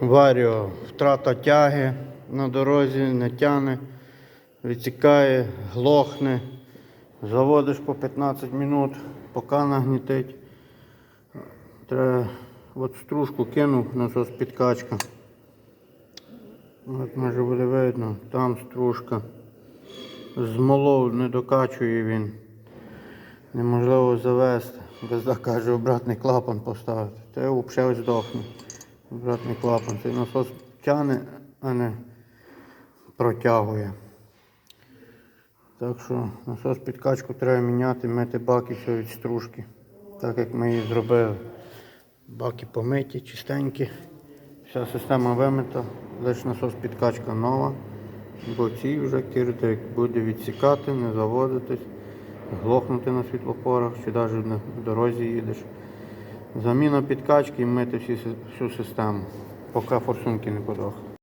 Варіо, втрата тяги на дорозі, не тяне, відсікає, глохне. Заводиш по 15 минут, поки нагнітить. Треба от стружку кинув, насос підкачка. От може буде видно, там стружка. Змолов не докачує він. Неможливо завести. Газда каже, обратний клапан поставити. Та взагалі здохне. Обратний клапан. Цей насос тягне, а не протягує. Так що насос підкачку треба міняти, мити баки все від стружки. Так як ми її зробили. Баки помиті, чистенькі. Вся система вимита, лише насос підкачка нова. Бо ці вже кирдик буде відсікати, не заводитись, глохнути на світлофорах чи навіть на дорозі їдеш. Заміна підкачки і мити всю систему, поки форсунки не подохли.